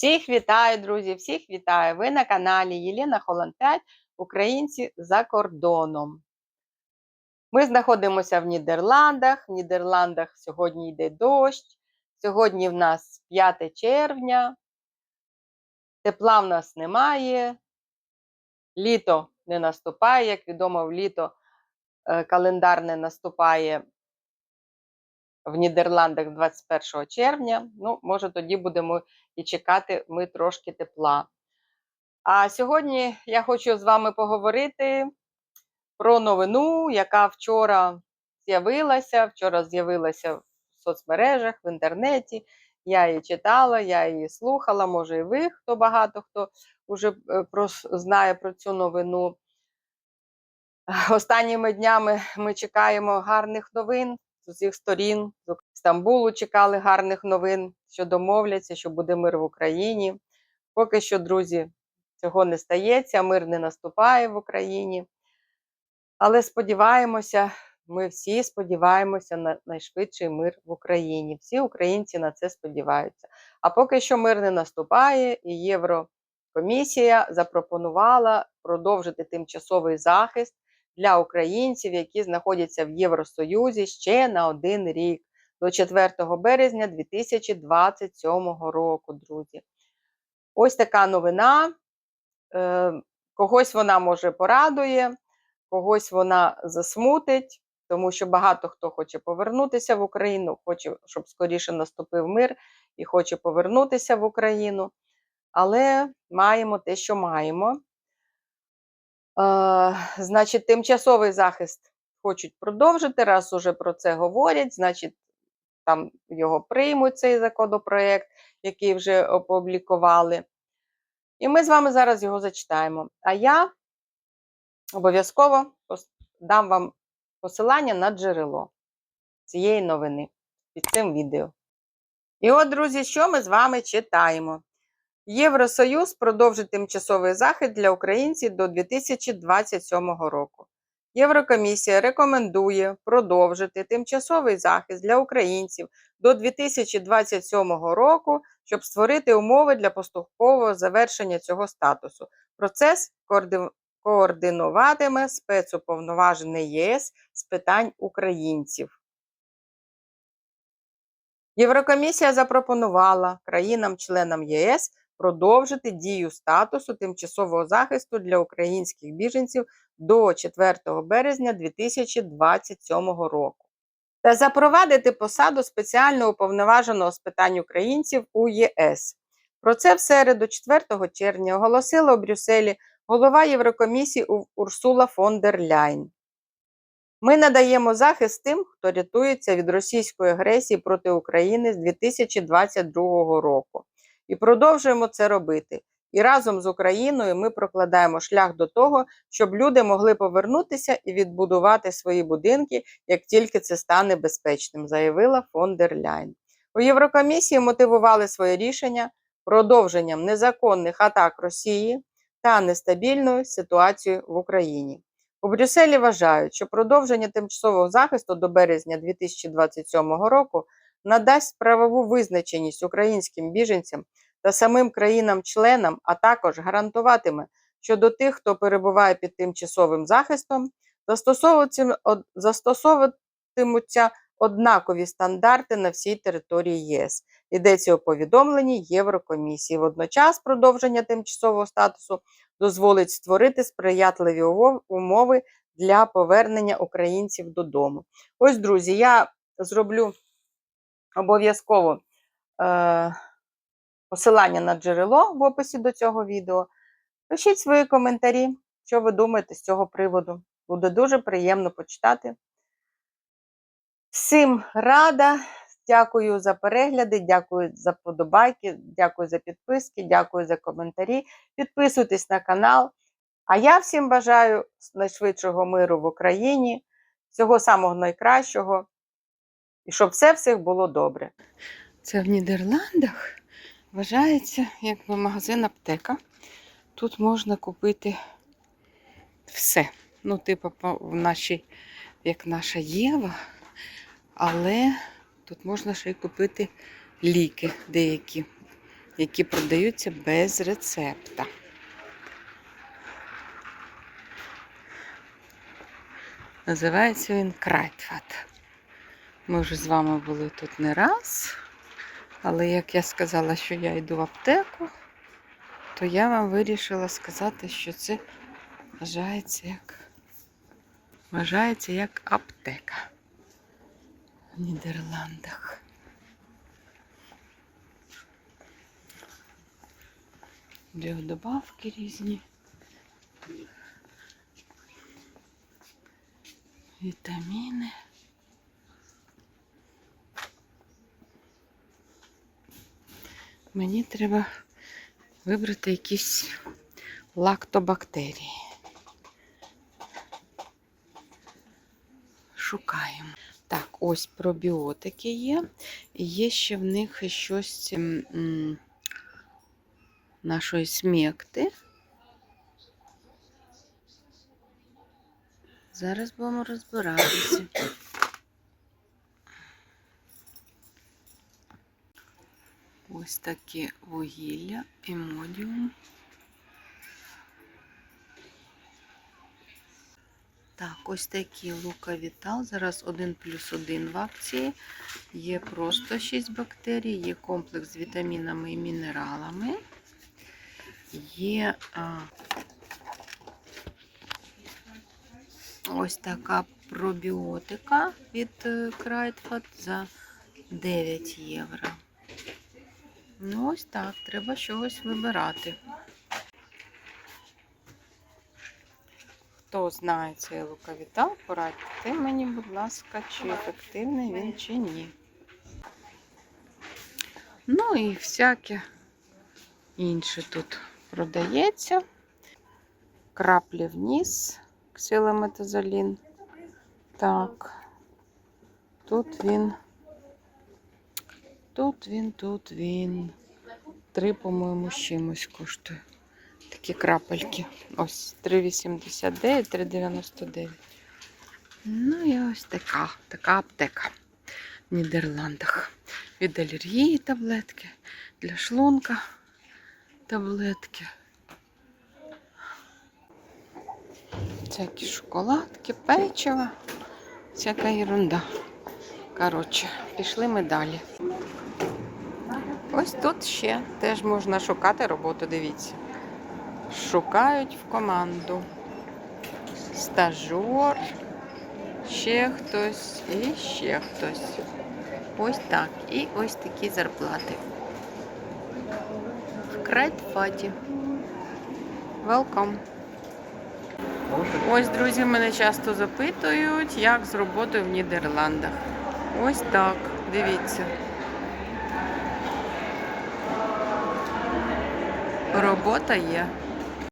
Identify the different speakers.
Speaker 1: Всіх вітаю, друзі! Всіх вітаю! Ви на каналі Єліна Холланд 5 Українці за кордоном. Ми знаходимося в Нідерландах. В Нідерландах сьогодні йде дощ. Сьогодні в нас 5 червня. Тепла в нас немає. Літо не наступає. Як відомо, в літо е, календар не наступає в Нідерландах 21 червня. Ну, може, тоді будемо і чекати ми трошки тепла. А сьогодні я хочу з вами поговорити про новину, яка вчора з'явилася. Вчора з'явилася в соцмережах, в інтернеті. Я її читала, я її слухала, може, і ви, хто багато хто вже про, знає про цю новину. Останніми днями ми чекаємо гарних новин усіх сторін. З Стамбулу чекали гарних новин, що домовляться, що буде мир в Україні. Поки що, друзі, цього не стається, мир не наступає в Україні. Але сподіваємося, ми всі сподіваємося на найшвидший мир в Україні. Всі українці на це сподіваються. А поки що мир не наступає, і Єврокомісія запропонувала продовжити тимчасовий захист для українців, які знаходяться в Євросоюзі ще на один рік до 4 березня 2027 року, друзі. Ось така новина. Е, когось вона може порадує, когось вона засмутить, тому що багато хто хоче повернутися в Україну, хоче, щоб скоріше наступив мир і хоче повернутися в Україну. Але маємо те, що маємо. Е, значить, тимчасовий захист хочуть продовжити, раз уже про це говорять, значить, там його приймуть, цей законопроект, який вже опублікували. І ми з вами зараз його зачитаємо. А я обов'язково дам вам посилання на джерело цієї новини під цим відео. І от, друзі, що ми з вами читаємо? Євросоюз продовжить тимчасовий захід для українців до 2027 року. Єврокомісія рекомендує продовжити тимчасовий захист для українців до 2027 року, щоб створити умови для поступового завершення цього статусу. Процес координуватиме спецуповноважений ЄС з питань українців. Єврокомісія запропонувала країнам-членам ЄС продовжити дію статусу тимчасового захисту для українських біженців до 4 березня 2027 року та запровадити посаду спеціального уповноваженого з питань українців у ЄС. Про це в середу, 4 червня, оголосила у Брюсселі голова Єврокомісії Урсула фон дер Ляйн. Ми надаємо захист тим, хто рятується від російської агресії проти України з 2022 року. І продовжуємо це робити. І разом з Україною ми прокладаємо шлях до того, щоб люди могли повернутися і відбудувати свої будинки, як тільки це стане безпечним, заявила фон дер Ляйн. У Єврокомісії мотивували своє рішення продовженням незаконних атак Росії та нестабільною ситуацією в Україні. У Брюсселі вважають, що продовження тимчасового захисту до березня 2027 року надасть правову визначеність українським біженцям та самим країнам-членам, а також гарантуватиме, що до тих, хто перебуває під тимчасовим захистом, застосовуватимуться однакові стандарти на всій території ЄС. Йдеться у повідомленні Єврокомісії. Водночас продовження тимчасового статусу дозволить створити сприятливі умови для повернення українців додому. Ось, друзі, я зроблю обов'язково. Е посилання на джерело в описі до цього відео. Пишіть свої коментарі, що ви думаєте з цього приводу. Буде дуже приємно почитати. Всім рада, дякую за перегляди, дякую за подобайки, дякую за підписки, дякую за коментарі. Підписуйтесь на канал. А я всім бажаю найшвидшого миру в Україні, всього самого найкращого, і щоб все всіх було добре. Це в Нідерландах вважається якби магазин аптека. Тут можна купити все. Ну, типу, в нашій, як наша Єва, але тут можна ще й купити ліки деякі. які продаються без рецепта. Називається він Крайтфат. Ми вже з вами були тут не раз, але як я сказала, що я йду в аптеку, то я вам вирішила сказати, що це вважається як, вважається як аптека в Нідерландах. Біодобавки різні. Вітаміни. Мені треба вибрати якісь лактобактерії. Шукаємо. Так, ось пробіотики є. І є ще в них щось м, м, нашої смекти. Зараз будемо розбиратися. Ось таке вугілля, емодіум. Так, ось такі лука Вітал. Зараз 1 плюс 1 в акції. Є просто 6 бактерій, є комплекс з вітамінами і мінералами. Є а, ось така пробіотика від е, Крайтфат за 9 євро. Ну, ось так, треба чогось вибирати. Хто знає цей луковітал, порадьте мені, будь ласка, чи ефективний він, чи ні. Ну і всяке інше тут продається. Краплі вниз, ксилометазолін. Так, тут він. Тут він, тут він. Три, по-моєму, з чимось коштує. Такі крапельки. Ось 3,89, 3,99. Ну і ось така, така аптека в Нідерландах. Від алергії таблетки, для шлунка таблетки. Всякі шоколадки, печиво, всяка ерунда. Коротше, пішли ми далі. Ось тут ще теж можна шукати роботу, дивіться. Шукають в команду. Стажор, ще хтось і ще хтось. Ось так. І ось такі зарплати. В Крайтфаті. Welcome. Ось, друзі, мене часто запитують, як з роботою в Нідерландах. Ось так, дивіться. Робота є.